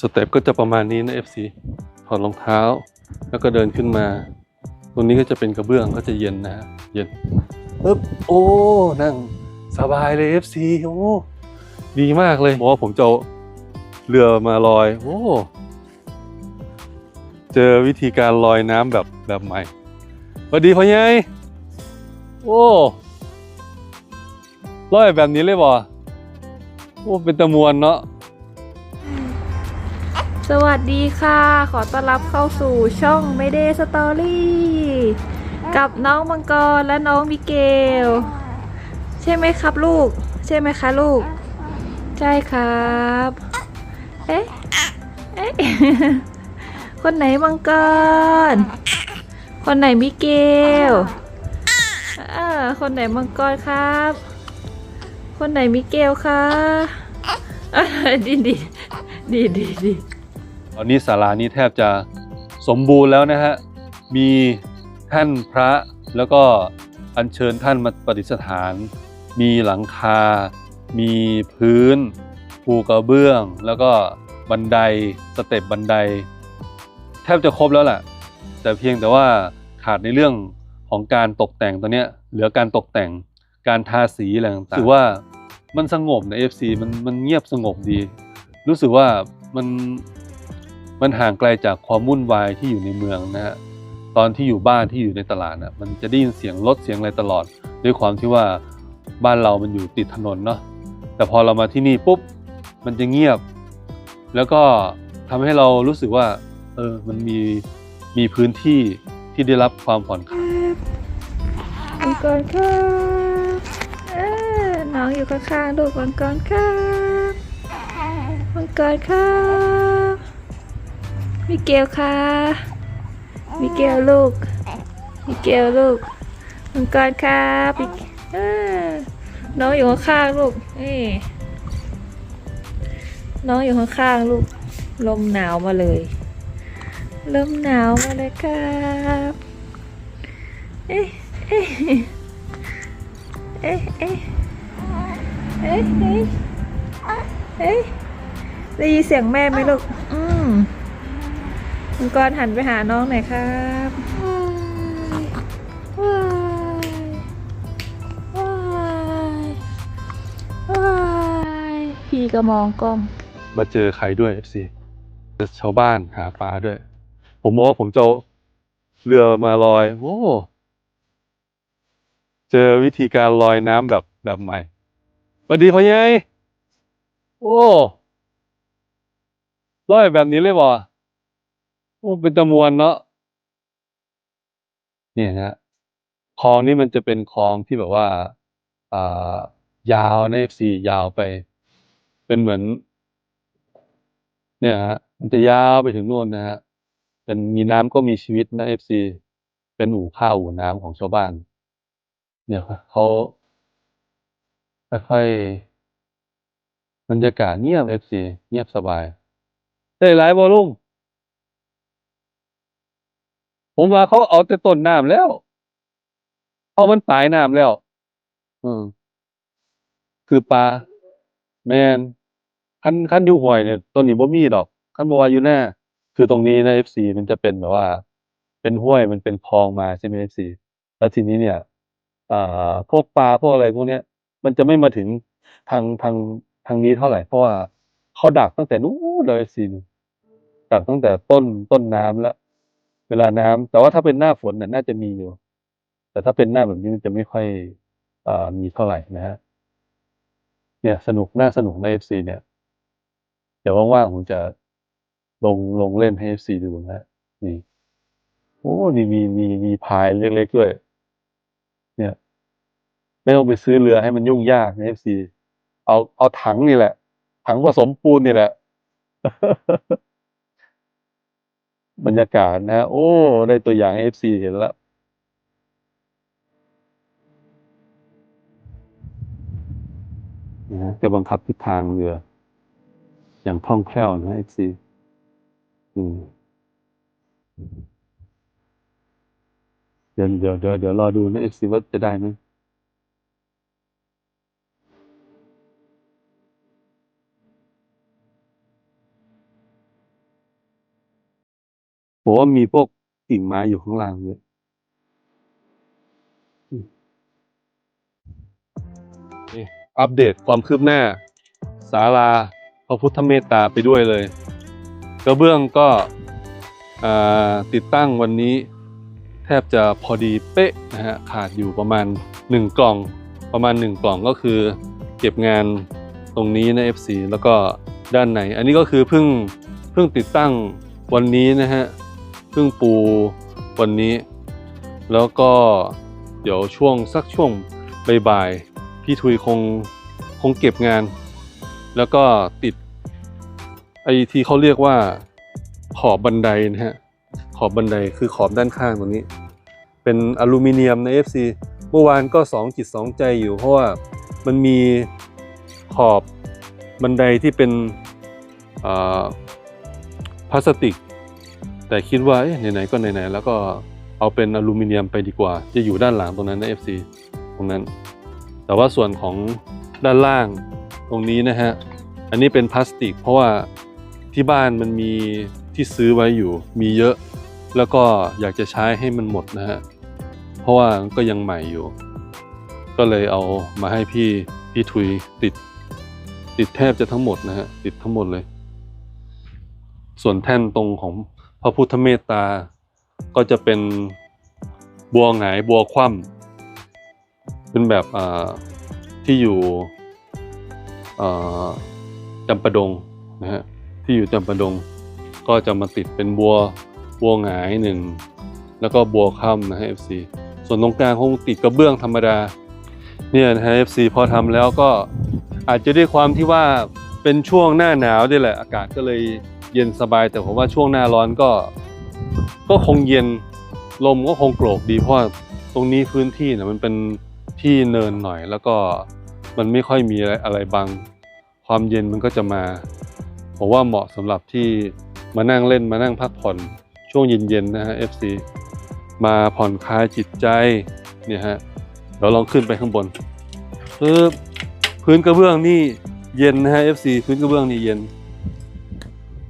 สเต็ปก็จะประมาณนี้นะ FC ถอดรองเท้า แล้วก็เดินขึ้นมา ตรงนี้ก็จะเป็นกระเบื้องก็จะเย็นนะเย็นปึ๊บโอ้นั่งสบายเลย FC โอ้ดีมากเลยบอกว่าผมจะเอาเรือมาลอย โอ้เจอวิธีการลอยน้ำแบบแบบใหม่สวัสดีพ่อใหญ่โอ้ลอยแบบนี้เลยบ่โอ้เป็นตะมวนเนาะ สวัสดีค่ะ ขอต้อนรับเข้าสู่ช่อง Mayday Story กับน้องมังกรและน้องมิเกล ใช่ไหมครับลูก ใช่ไหมคะลูก ใช่ครับ เอ๊ะเอ๊ะคนไหนมังกร คนไหนมิเกลเออคนไหนมังกรครับ คนไหนมิเกลคะอะดีดีดีดีดี ตอนนี้ศาลานี้แทบจะสมบูรณ์แล้วนะฮะ มีท่านพระแล้วก็อัญเชิญท่านมาประดิษฐาน มีหลังคา มีพื้นปูกระเบื้อง แล้วก็บันไดสเต็ปบันได แทบจะครบแล้วแหละแต่เพียงแต่ว่าขาดในเรื่องของการตกแต่งตัวเนี้ยเหลือการตกแต่งการทาสีอะไรต่างๆรู้สึกว่ามันสงบใน FC มันมันเงียบสงบดี รู้สึกว่ามัน มันห่างไกลจากความวุ่นวายที่อยู่ในเมืองนะฮะตอนที่อยู่บ้านที่อยู่ในตลาดน่ะมันจะได้ยินเสียงรถเสียงอะไรตลอด ด้วยความที่ว่าบ้านเรามันอยู่ติดถนนเนาะแต่พอเรามาที่นี่ปุ๊บมันจะเงียบ แล้วก็ทำให้เรารู้สึกว่าเออมันมีมีพื้นที่ที่ได้รับความผ่อนคลายมังกรครับเออน้องอยู่ข้างๆลูกมังกรครับมังกรครับ มิเกลค่ะ มิเกลลูก มิเกลลูกมังกรครับมิเออน้องอยู่ข้างๆลูกนี่น้องอยู่ข้างๆลูก ลมหนาวมาเลย ลมหนาวมาเลยครับเอ๊ะเอ๊ะเอ๊ะเอ๊ะเอ๊ะเอ๊ะเอ๊ะได้ยินเสียงแม่ไหมลูก อืม มังกรหันไปหาน้องหน่อยครับว้ายว้ายว้ายพี่ก็มองกล้องมาเจอใครด้วย FC ชาวบ้านหาปลาด้วย ผมบอกว่าผมจะเอาเรือมาลอย โอ้เจอวิธีการลอยน้ำแบบแบบใหม่สวัสดีพ่อใหญ่โอ้ลอยแบบนี้เลยบ่ โอ้เป็นตะมวนเนาะเนี่ยนะคลองนี่มันจะเป็นคลองที่แบบว่าอ่ายาวใน FC ยาวไป เป็นเหมือน เนี่ยฮะมันจะยาวไปถึงนู่นนะฮะเป็นมีน้ำก็มีชีวิตนะ FC เป็นอู่ข้าวอู่น้ำของชาวบ้าน เนี่ยเขาค่อยๆบรรยากาศเงียบ FC เงียบสบาย ได้หลายบ่ลุง ผมว่าเขาเอาแต่ต้นน้ำแล้ว เอามันปลายน้ำแล้ว อืมคือปลาแมนคันคันยู่ห้วยเนี่ยต้นนี้บ่มีดอกคันบ่ว่าอยู่หน้า คือตรงนี้ใน FC มันจะเป็นแบบว่า เป็นห้วยมันเป็นคลองมาใช่ไหม FC แล้วทีนี้เนี่ยอ่าพวกปลาพวกอะไรพวกเนี้ย มันจะไม่มาถึงทางทางทางนี้เท่าไหร่เพราะว่าเขาดักตั้งแต่นู้นเลย FC ดักตั้งแต่ต้นต้นน้ำแล้ว วลาน้ำแต่ว่าถ้าเป็นหน้าฝนน่ะน่าจะมีอยู่ แต่ถ้าเป็นหน้าแบบนี้มันจะไม่ค่อยอมีเท่าไหร่นะฮะเนี่ยสนุกน่าสนุกใน FC เนี่ย เดี๋ยวว่างๆผมจะลงลงเล่นให้ FC ดูนะนี่โอ้นี่มีมีมีพายเล็กๆด้วย เนี่ย ไม่ต้องไปซื้อเรือให้มันยุ่งยากใน FC เอาเอาถังนี่แหละ ถังผสมปูนนี่แหละ บรรยากาศนะโอ้ ได้ตัวอย่างให้ FC เห็นแล้วนะจะบังคับทิศทางเรือ อย่างคล่องแคล่วนะเอฟซีอืมเดี๋ยวเดี๋ยวเดี๋ยวเดี๋ยวรอดูนะเอฟซีว่าจะได้ไหม ผมว่ามีพวกกิ่งไม้อยู่ข้างล่างด้วยนี่อัปเดตความคืบหน้าศาลาพระพุทธเมตตาไปด้วยเลย กระเบื้องก็ติดตั้งวันนี้ แทบจะพอดีเป๊ะนะฮะขาดอยู่ประมาณ 1 กล่องประมาณ 1 กล่องก็คือ เก็บงานตรงนี้นะ FC แล้วก็ด้านในอันนี้ก็คือเพิ่งเพิ่งติดตั้งวันนี้นะฮะ เพิ่งปูวันนี้ แล้วก็เดี๋ยวช่วงสักช่วงบ่ายๆพี่ทุยคงคงเก็บงาน แล้วก็ติดไอที่เขาเรียกว่าขอบบันไดนะฮะขอบบันไดคือขอบด้านข้างตรงนี้ เป็นอลูมิเนียมใน FC เมื่อวานก็สองจิตสองใจอยู่เพราะว่ามันมีขอบบันไดที่เป็นพลาสติก แต่คิดว่าเอ๊ะไหนๆก็ไหนๆแล้วก็เอาเป็นอลูมิเนียมไปดีกว่า จะอยู่ด้านหลังตรงนั้นนะ FC ตรงนั้น แต่ว่าส่วนของด้านล่างตรงนี้นะฮะ อันนี้เป็นพลาสติก เพราะว่าที่บ้านมันมีที่ซื้อไว้อยู่มีเยอะ แล้วก็อยากจะใช้ให้มันหมดนะฮะ เพราะว่าก็ยังใหม่อยู่ ก็เลยเอามาให้พี่พี่ทุยติด ติดแทบจะทั้งหมดนะฮะ ติดทั้งหมดเลย ส่วนแท่นตรงของ ระพุทธเมตตา ก็จะเป็นบัวหงายบัวคว่ำเป็นแบบที่อยู่จำปะดงนะฮะที่อยู่จำปะดง ก็จะมาติดเป็นบัวบัวหงายหนึ่งแล้วก็บัวค่ำนะฮะ FC ส่วนตรงกลางคงติดกระเบื้องธรรมดาเนี่ยนะฮะ FC พอทำแล้วก็อาจจะด้วยความที่ว่าเป็นช่วงหน้าหนาวด้วยแหละ อากาศก็เลย เย็นสบาย แต่ผมว่าช่วงหน้าร้อนก็ก็คงเย็นลมก็คงโกรกดีเพราะตรงนี้พื้นที่เนี่ยมันเป็นที่เนินหน่อย แล้วก็มันไม่ค่อยมีอะไรอะไรบัง ความเย็นมันก็จะมาผมว่าเหมาะสำหรับที่มานั่งเล่นมานั่งพักผ่อนช่วงเย็นๆนะฮะ FC มาผ่อนคลายจิตใจเนี่ยฮะเดี๋ยวลองขึ้นไปข้างบนปึ๊บพื้นกระเบื้องนี่เย็นนะฮะ FC พื้นกระเบื้องนี่เย็น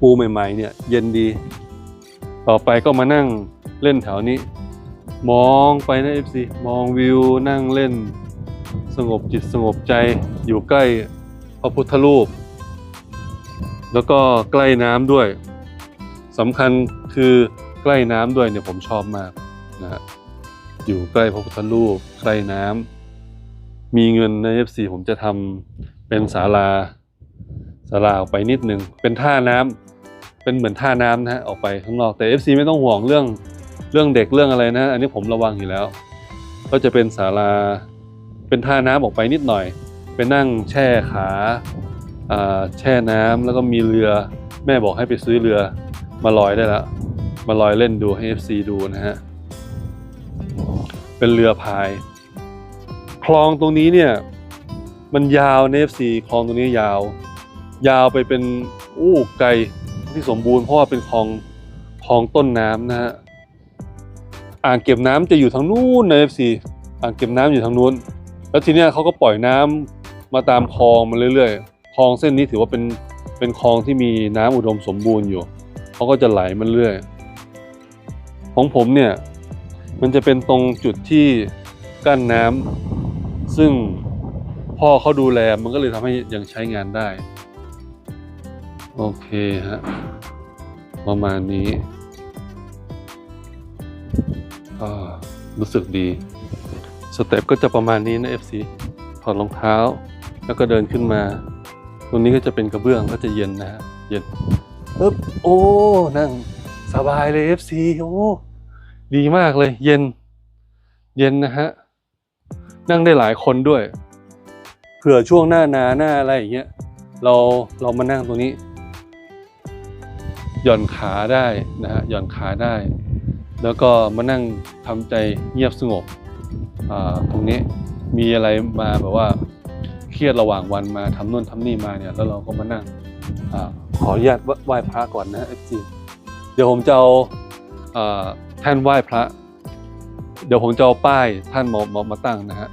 ปูใหม่ๆเนี่ยเย็นดี ต่อไปก็มานั่งเล่นแถวนี้ มองไปนะ FC มองวิวนั่งเล่น สงบจิตสงบใจอยู่ใกล้พระพุทธรูป แล้วก็ใกล้น้ำด้วยสำคัญคือใกล้น้ำด้วยเนี่ยผมชอบมากนะฮะอยู่ใกล้พระพุทธรูปใกล้น้ำมีเงินใน FC ผมจะทำเป็นศาลาศาลาออกไปนิดนึงเป็นท่าน้ำ เป็นเหมือนท่าน้ำนะฮะออกไปข้างนอกแต่ FC ไม่ต้องห่วงเรื่องเรื่องเด็กเรื่องอะไรนะ อันนี้ผมระวังอยู่แล้ว ก็จะเป็นศาลาเป็นท่าน้ำออกไปนิดหน่อยไปนั่งแช่ขาแช่น้ำแล้วก็มีเรือ แม่บอกให้ไปซื้อเรือมาลอยได้ล้วมาลอยเล่นดูให้ FC ดูนะฮะเป็นเรือพาย คลองตรงนี้เนี่ยมันยาวใน FC คลองตรงนี้ยาว ยาวไปเป็นอู้ไกล ที่สมบูรณ์เพราะว่าเป็นคลองคลองต้นน้ำนะฮะอ่างเก็บน้ำจะอยู่ทางนู้นใน FC อ่างเก็บน้ำอยู่ทางนู้น แล้วทีเนี้ยเขาก็ปล่อยน้ำมาตามคลองมาเรื่อยๆ คลองเส้นนี้ถือว่าเป็นเป็นคลองที่มีน้ำอุดมสมบูรณ์อยู่เขาก็จะไหลมาเรื่อย ของผมเนี่ยมันจะเป็นตรงจุดที่กั้นน้ำซึ่งพ่อเขาดูแลมันก็เลยทำให้ยังใช้งานได้ โอเคฮะ ประมาณนี้รู้สึกดี สเต็ปก็จะประมาณนี้นะ FC ถอดรองเท้า แล้วก็เดินขึ้นมา ตรงนี้ก็จะเป็นกระเบื้องก็จะเย็นนะฮะ เย็นปึ๊บโอ้ นั่งสบายเลย FC โอ้ดีมากเลย เย็น เย็นนะฮะ นั่งได้หลายคนด้วย เผื่อช่วงหน้านาหน้าอะไรอย่างเงี้ย เราเรามานั่งตรงนี้ หย่อนขาได้นะฮะหย่อนขาได้ แล้วก็มานั่งทำใจเงียบสงบตรงนี้มีอะไรมาแบบว่าเครียดระหว่างวันมาทำนู่นทำนี่มาเนี่ยแล้วเราก็มานั่งอขออนุญาตไหว้พระก่อนนะเอฟซีเดี๋ยวผมจะเอาอ่าแท่นไหว้พระ เดี๋ยวผมจะเอาป้ายท่านมามามาตั้งนะฮะ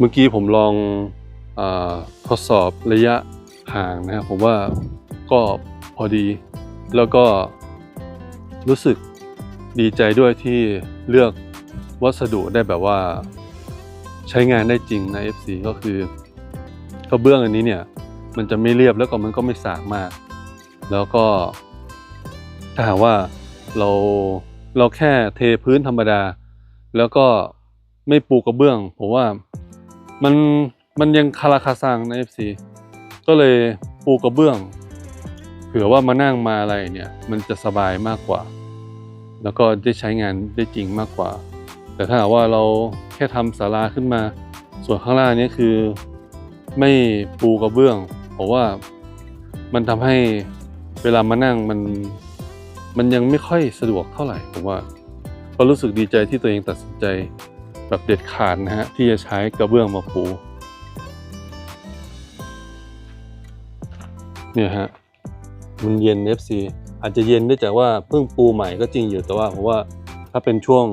เมื่อกี้ผมลองอทดสอบระยะห่างนะครับผมว่าก็พอดี แล้วก็รู้สึกดีใจด้วยที่เลือกวัสดุได้แบบว่าใช้งานได้จริงใน FC ก็คือกระเบื้องอันนี้เนี่ยมันจะไม่เรียบแล้วก็มันก็ไม่สากมาก แล้วก็ถ้าหากว่าเราเราแค่เทพื้นธรรมดา แล้วก็ไม่ปูกระเบื้องผมว่า มันมันยังคาราคาซังใน FC ก็เลยปูกระเบื้อง เผื่อว่ามานั่งมาอะไรเนี่ย มันจะสบายมากกว่า แล้วก็ได้ใช้งานได้จริงมากกว่า แต่ถ้าหากว่าเราแค่ทำศาลาขึ้นมา ส่วนข้างล่างนี้คือไม่ปูกระเบื้อง เพราะว่ามันทำให้เวลามานั่งมันมันยังไม่ค่อยสะดวกเท่าไหร่ผมว่าก็รู้สึกดีใจที่ตัวเองตัดสินใจ แบบเด็ดขาดนะฮะที่จะใช้กระเบื้องมาปูเนี่ยฮะมันเย็น FC อาจจะเย็นด้วยจากว่าเพิ่งปูใหม่ก็จริงอยู่แต่ว่าผมว่าถ้าเป็นช่วง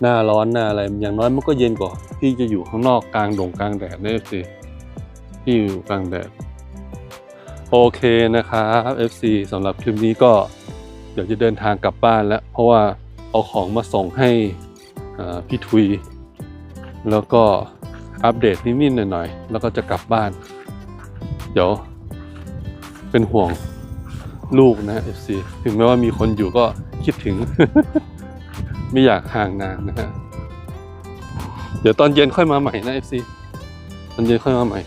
หน้าร้อนหน้าอะไรอย่างน้อยมันก็เย็นกว่าที่จะอยู่ข้างนอกกลางดงกลางแดดนะ FC ที่อยู่กลางแดดโอเคนะครับ FC สำหรับคลิปนี้ก็เดี๋ยวจะเดินทางกลับบ้านแล้ว เพราะว่าเอาของมาส่งให้ พี่ทุย แล้วก็อัปเดตนิดๆหน่อยๆแล้วก็จะกลับบ้าน เดี๋ยว เป็นห่วงลูกนะ FC ถึงแม้ว่ามีคนอยู่ก็คิดถึง ไม่อยากห่างนานนะฮะเดี๋ยวตอนเย็นค่อยมาใหม่นะ FC ตอนเย็นค่อยมาใหม่